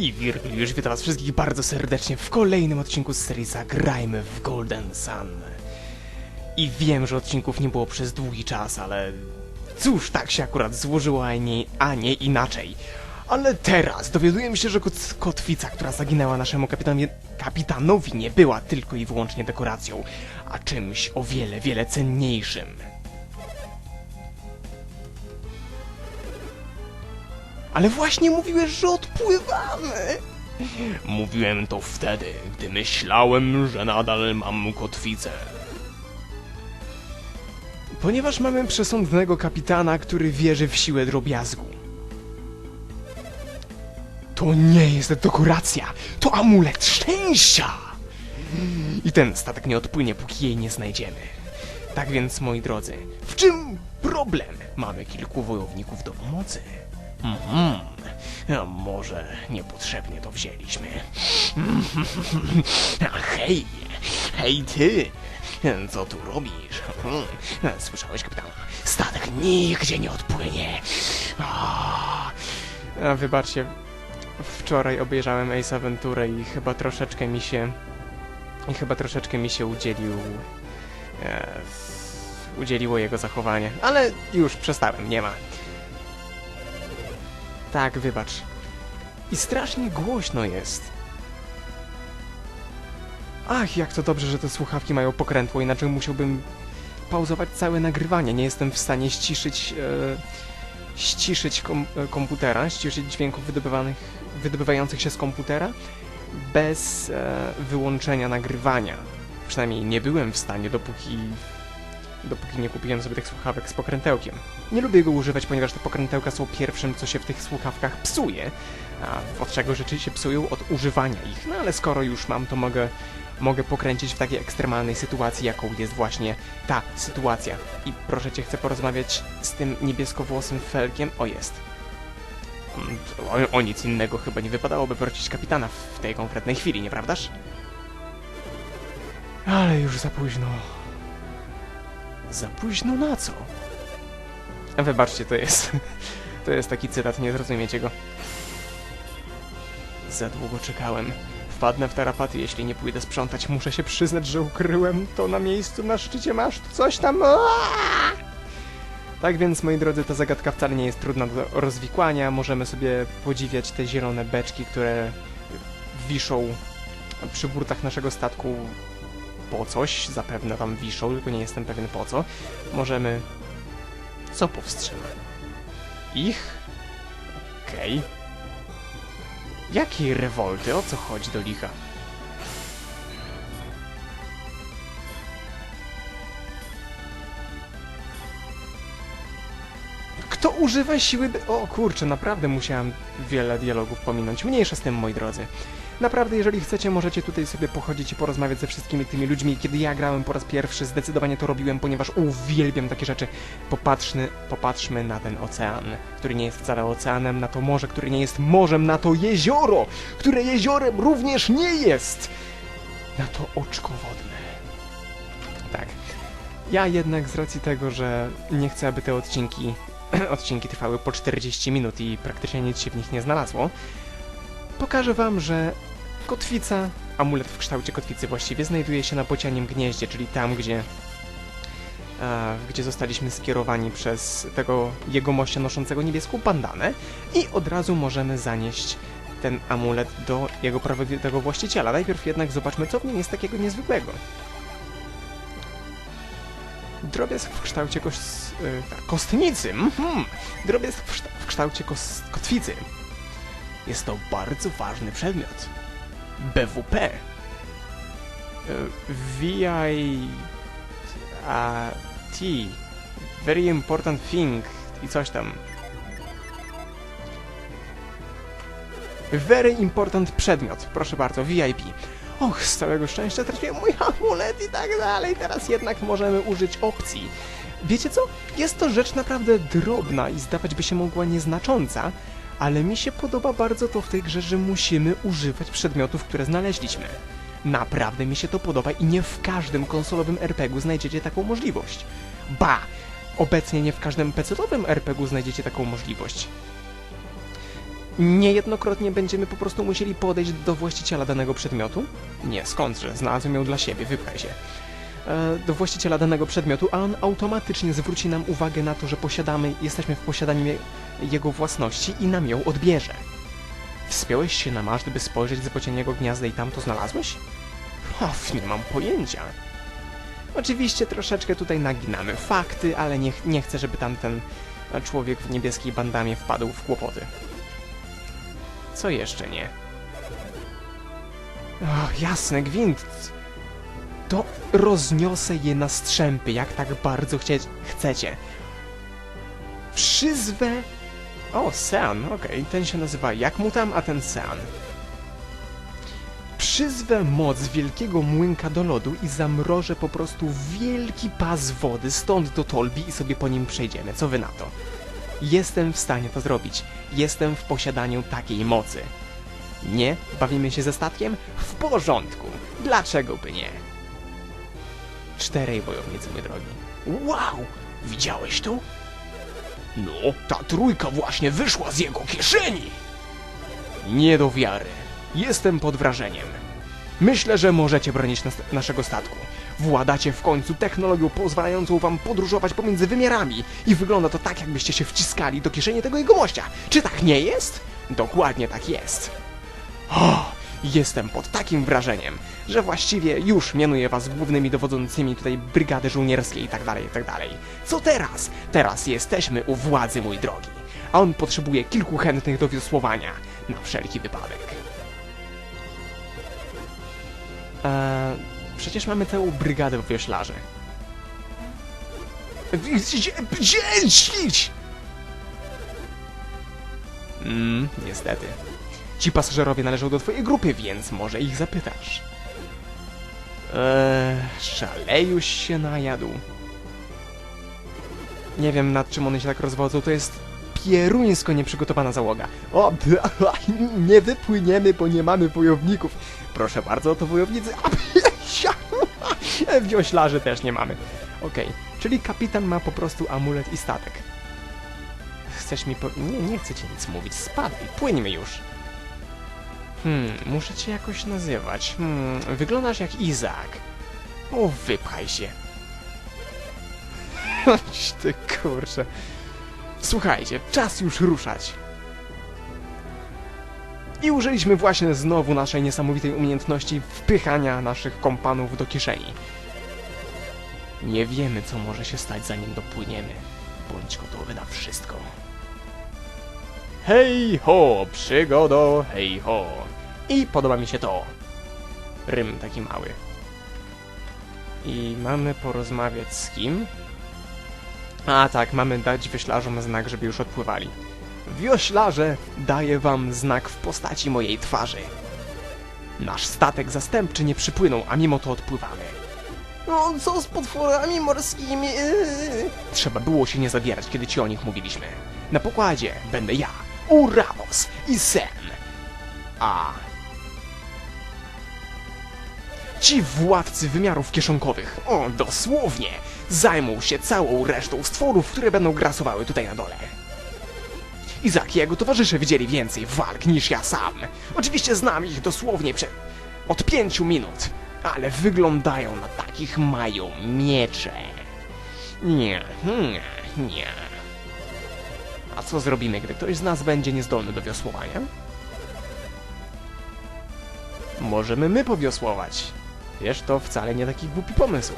I Wirgil witam was wszystkich bardzo serdecznie w kolejnym odcinku z serii Zagrajmy w Golden Sun. I wiem, że odcinków nie było przez długi czas, ale cóż, tak się akurat złożyło, a nie, a nie inaczej. Ale teraz dowiadujemy się, że kot, kotwica, która zaginęła naszemu kapitanowi, nie była tylko i wyłącznie dekoracją, a czymś o wiele, wiele cenniejszym. Ale właśnie mówiłeś, że odpływamy! Mówiłem to wtedy, gdy myślałem, że nadal mam kotwicę. Ponieważ mamy przesądnego kapitana, który wierzy w siłę drobiazgu. To nie jest dekoracja, to amulet szczęścia! I ten statek nie odpłynie, póki jej nie znajdziemy. Tak więc, moi drodzy, w czym problem? Mamy kilku wojowników do pomocy. Mhm. A może niepotrzebnie to wzięliśmy. A hej, hej ty! Co tu robisz? Hmm. Słyszałeś, kapitana? Statek nigdzie nie odpłynie. A wybaczcie, wczoraj obejrzałem Ace Aventurę i chyba troszeczkę mi się... I chyba troszeczkę mi się udzielił... E, udzieliło jego zachowanie. Ale już przestałem, nie ma. Tak, wybacz. I strasznie głośno jest. Ach, jak to dobrze, że te słuchawki mają pokrętło, inaczej musiałbym pauzować całe nagrywanie. Nie jestem w stanie ściszyć, e, ściszyć kom, e, komputera, ściszyć dźwięków wydobywających się z komputera bez e, wyłączenia nagrywania. Przynajmniej nie byłem w stanie, dopóki dopóki nie kupiłem sobie tych słuchawek z pokrętełkiem. Nie lubię go używać, ponieważ te pokrętełka są pierwszym, co się w tych słuchawkach psuje. A od czego rzeczy się psują? Od używania ich. No ale skoro już mam, to mogę, mogę pokręcić w takiej ekstremalnej sytuacji, jaką jest właśnie ta sytuacja. I proszę cię, chcę porozmawiać z tym niebieskowłosym felkiem. O, jest. Mm, O, o nic innego chyba nie wypadałoby prosić kapitana w tej konkretnej chwili, nieprawdaż? Ale już za późno. Za późno na co? Wybaczcie, to jest... To jest taki cytat, nie zrozumiecie go. Za długo czekałem. Wpadnę w tarapaty, jeśli nie pójdę sprzątać. Muszę się przyznać, że ukryłem to na miejscu na szczycie masztu. Coś tam... Tak więc, moi drodzy, ta zagadka wcale nie jest trudna do rozwikłania. Możemy sobie podziwiać te zielone beczki, które wiszą przy burtach naszego statku po coś, zapewne tam wiszą, tylko nie jestem pewien po co. Możemy... Co powstrzyma? Ich? Okej. Jakiej rewolty? O co chodzi do licha? Kto używa siły... O kurczę, naprawdę musiałem wiele dialogów pominąć. Mniejsza z tym, moi drodzy. Naprawdę, jeżeli chcecie, możecie tutaj sobie pochodzić i porozmawiać ze wszystkimi tymi ludźmi. Kiedy ja grałem po raz pierwszy, zdecydowanie to robiłem, ponieważ uwielbiam takie rzeczy. Popatrzmy, popatrzmy na ten ocean, który nie jest wcale oceanem, na to morze, które nie jest morzem, na to jezioro, które jeziorem również nie jest, na to oczko wodne. Tak. Ja jednak z racji tego, że nie chcę, aby te odcinki, odcinki trwały po 40 minut i praktycznie nic się w nich nie znalazło, pokażę wam, że kotwica, amulet w kształcie kotwicy właściwie znajduje się na bocianim gnieździe, czyli tam, gdzie gdzie zostaliśmy skierowani przez tego jegomościa noszącego niebieską bandanę i od razu możemy zanieść ten amulet do jego prawowitego właściciela. Najpierw jednak zobaczmy, co w nim jest takiego niezwykłego. Drobiazg w kształcie kos, e, tak, kostnicy. Mhm. Drobiazg w kształcie kos, kotwicy. Jest to bardzo ważny przedmiot. BWP. E, VI... a, T. Very important thing. I coś tam. Very important przedmiot. Proszę bardzo, VIP. Och, z całego szczęścia trafiłem mój amulet i tak dalej. Teraz jednak możemy użyć opcji. Wiecie co? Jest to rzecz naprawdę drobna i zdawać by się mogła nieznacząca, ale mi się podoba bardzo to w tej grze, że musimy używać przedmiotów, które znaleźliśmy. Naprawdę mi się to podoba i nie w każdym konsolowym RPG-u znajdziecie taką możliwość. Ba! Obecnie nie w każdym PC-owym RPG-u znajdziecie taką możliwość. Niejednokrotnie będziemy po prostu musieli podejść do właściciela danego przedmiotu? Nie, skądże, znalazłem ją dla siebie, wypchaj się. E, Do właściciela danego przedmiotu, a on automatycznie zwróci nam uwagę na to, że posiadamy, jesteśmy w posiadaniu je- jego własności i nam ją odbierze. Wspiąłeś się na maszt, by spojrzeć z bocianiego gniazda i tam to znalazłeś? Och, nie mam pojęcia. Oczywiście troszeczkę tutaj naginamy fakty, ale nie, nie chcę, żeby tamten człowiek w niebieskiej bandamie wpadł w kłopoty. Co jeszcze nie? Jasne, gwint. To rozniosę je na strzępy, jak tak bardzo chcieć, chcecie. Przyzwę... O, Sean, okej, ten się nazywa jak mu tam, a ten Sean. Przyzwę moc wielkiego młynka do lodu i zamrożę po prostu wielki pas wody stąd do Tolbi i sobie po nim przejdziemy. Co wy na to? Jestem w stanie to zrobić. Jestem w posiadaniu takiej mocy. Nie? Bawimy się ze statkiem? W porządku. Dlaczego by nie? Czterej wojownicy, mój drogi. Wow! Widziałeś to? No, ta trójka właśnie wyszła z jego kieszeni! Nie do wiary. Jestem pod wrażeniem. Myślę, że możecie bronić nas naszego statku. Władacie w końcu technologią pozwalającą wam podróżować pomiędzy wymiarami i wygląda to tak, jakbyście się wciskali do kieszeni tego jegomościa. Czy tak nie jest? Dokładnie tak jest. O, jestem pod takim wrażeniem, że właściwie już mianuję was głównymi dowodzącymi tutaj brygady żołnierskiej i tak dalej, i tak dalej. Co teraz? Teraz jesteśmy u władzy, mój drogi. A on potrzebuje kilku chętnych do wiosłowania. Na wszelki wypadek. Eee, przecież mamy całą brygadę wioślarzy. Dzieci! Mm, niestety. Ci pasażerowie należą do twojej grupy, więc może ich zapytasz. Eee, szalejuś się najadł. Nie wiem nad czym one się tak rozwodzą, to jest pieruńsko nieprzygotowana załoga. O, nie wypłyniemy, bo nie mamy wojowników. Proszę bardzo, to wojownicy. Wioślarzy też nie mamy. Okej, czyli kapitan ma po prostu amulet i statek. Chcesz mi po... Nie, nie chcę ci nic mówić. Spadaj, płyńmy już. Hmm, muszę cię jakoś nazywać. Hmm, wyglądasz jak Izak. O, wypchaj się. Ty kurczę. Słuchajcie, czas już ruszać. I użyliśmy właśnie znowu naszej niesamowitej umiejętności wpychania naszych kompanów do kieszeni. Nie wiemy, co może się stać, zanim dopłyniemy. Bądź gotowy na wszystko. Hej ho, przygodo, hej ho. I podoba mi się to. Rym taki mały. I mamy porozmawiać z kim? A tak, mamy dać wioślarzom znak, żeby już odpływali. Wioślarze, daję wam znak w postaci mojej twarzy. Nasz statek zastępczy nie przypłynął, a mimo to odpływamy. No, co z potworami morskimi? Trzeba było się nie zabierać, kiedy ci o nich mówiliśmy. Na pokładzie będę ja, Uranos i Sen. A... Ci władcy wymiarów kieszonkowych, o, dosłownie, zajmą się całą resztą stworów, które będą grasowały tutaj na dole. Izak i jego towarzysze widzieli więcej walk niż ja sam. Oczywiście znam ich dosłownie od pięciu minut, ale wyglądają na takich mają miecze. Nie, nie, nie. Co zrobimy, gdy ktoś z nas będzie niezdolny do wiosłowania? Możemy my powiosłować. Wiesz, to wcale nie taki głupi pomysł.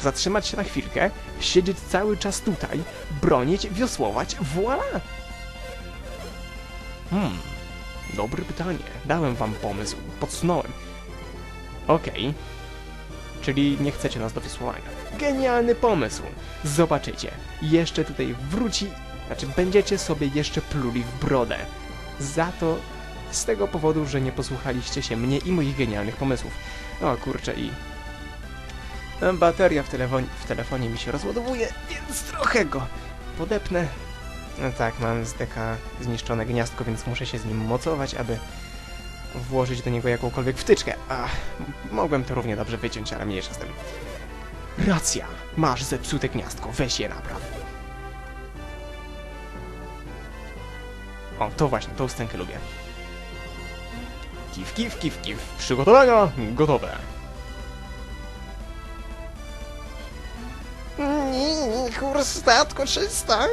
Zatrzymać się na chwilkę, siedzieć cały czas tutaj, bronić, wiosłować, voilà! Hmm, dobre pytanie. Dałem wam pomysł, podsunąłem. Okej. Czyli nie chcecie nas do wiosłowania. Genialny pomysł! Zobaczycie, jeszcze tutaj wróci, znaczy będziecie sobie jeszcze pluli w brodę. Za to, z tego powodu, że nie posłuchaliście się mnie i moich genialnych pomysłów. O kurczę i... Bateria w, telefonie, w telefonie mi się rozładowuje, więc trochę go podepnę. No tak, mam z deka zniszczone gniazdko, więc muszę się z nim mocować, aby włożyć do niego jakąkolwiek wtyczkę. Ach, mogłem to równie dobrze wyciąć, ale mniejsza z tym. Racja, masz zepsute gniazdko, weź je napraw. O, to właśnie, tą scenkę lubię. Kif, kif, kif, kif. Przygotowania gotowe. Nie, kurs statku czysta.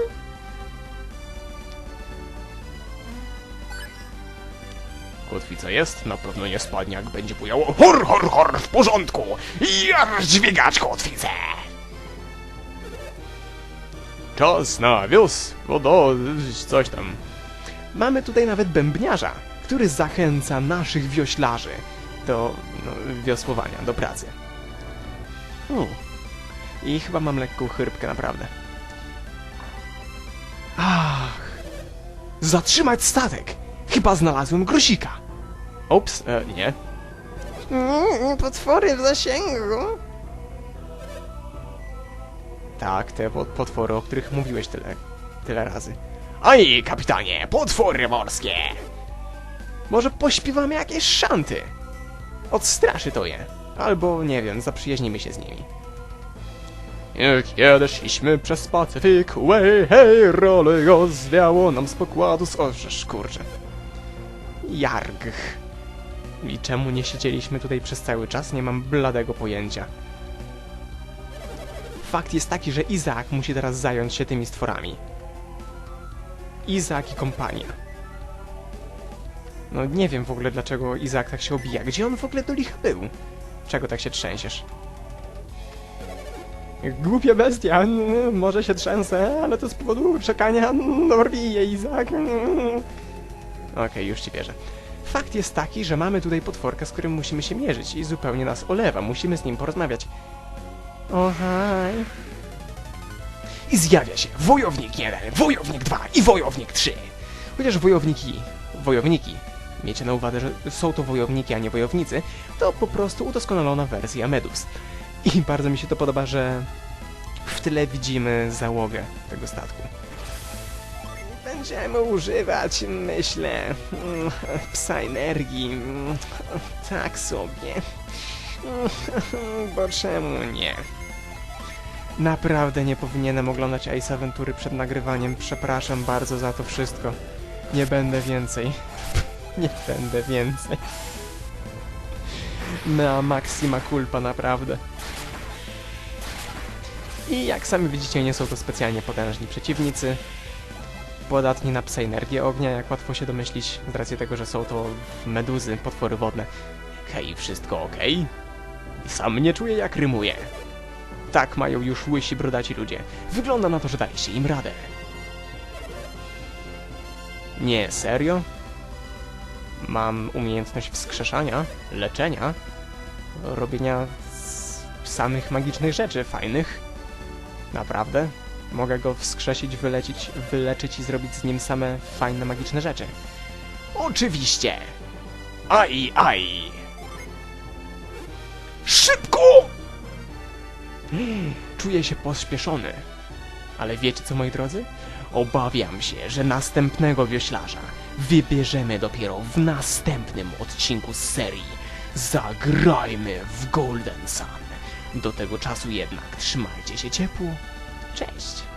Kotwica jest, na pewno nie spadnie, jak będzie bujało. Hor, hor, hor, w porządku! Jar, dźwigać kotwicę! Czas na wios, wodo, coś tam. Mamy tutaj nawet bębniarza, który zachęca naszych wioślarzy do no, wiosłowania, do pracy. U. I chyba mam lekką chrypkę, naprawdę. Ach! Zatrzymać statek! Chyba znalazłem grosika! Ups, e, nie. Nie, potwory w zasięgu. Tak, te pot- potwory, o których mówiłeś tyle, tyle razy. Oj, kapitanie, potwory morskie! Może pośpiewamy jakieś szanty? Odstraszy to je. Albo, nie wiem, zaprzyjaźnimy się z nimi. Jak kiedyś szliśmy przez Pacyfik, way, hej, role rozwiało nam z pokładu z... O, żeż, kurczę. Jarg. I czemu nie siedzieliśmy tutaj przez cały czas, nie mam bladego pojęcia. Fakt jest taki, że Izaak musi teraz zająć się tymi stworami. Izaak i kompania. No nie wiem w ogóle dlaczego Izaak tak się obija. Gdzie on w ogóle do licha był? Czego tak się trzęsiesz? Głupia bestia, może się trzęsę, ale to z powodu czekania Norwije, Izaak. Okej, już ci wierzę. Fakt jest taki, że mamy tutaj potworka, z którym musimy się mierzyć i zupełnie nas olewa. Musimy z nim porozmawiać. Ohaj. I zjawia się wojownik 1, wojownik 2 i wojownik 3. Chociaż wojowniki, wojowniki, miejcie na uwadze, że są to wojowniki, a nie wojownicy, to po prostu udoskonalona wersja Medus. I bardzo mi się to podoba, że w tle widzimy załogę tego statku. Będziemy używać, myślę, mm, psa energii. mm, Tak sobie. Bo czemu nie? Naprawdę nie powinienem oglądać Ace Aventury przed nagrywaniem. Przepraszam bardzo za to wszystko. Nie będę więcej. Nie będę więcej. Na maxima culpa, naprawdę. I jak sami widzicie, nie są to specjalnie potężni przeciwnicy. Podatni na psa energię ognia, jak łatwo się domyślić, z racji tego, że są to meduzy, potwory wodne. Hej, wszystko okej? Sam nie czuję, jak rymuję. Tak mają już łysi brodaci ludzie. Wygląda na to, że daliście im radę. Nie, serio? Mam umiejętność wskrzeszania, leczenia, robienia samych magicznych rzeczy fajnych. Naprawdę? Mogę go wskrzesić, wylecić, wyleczyć i zrobić z nim same fajne magiczne rzeczy. Oczywiście! Aj, aj! Szybko! Czuję się pospieszony. Ale wiecie co, moi drodzy? Obawiam się, że następnego wioślarza wybierzemy dopiero w następnym odcinku z serii Zagrajmy w Golden Sun. Do tego czasu jednak trzymajcie się ciepło. Cześć!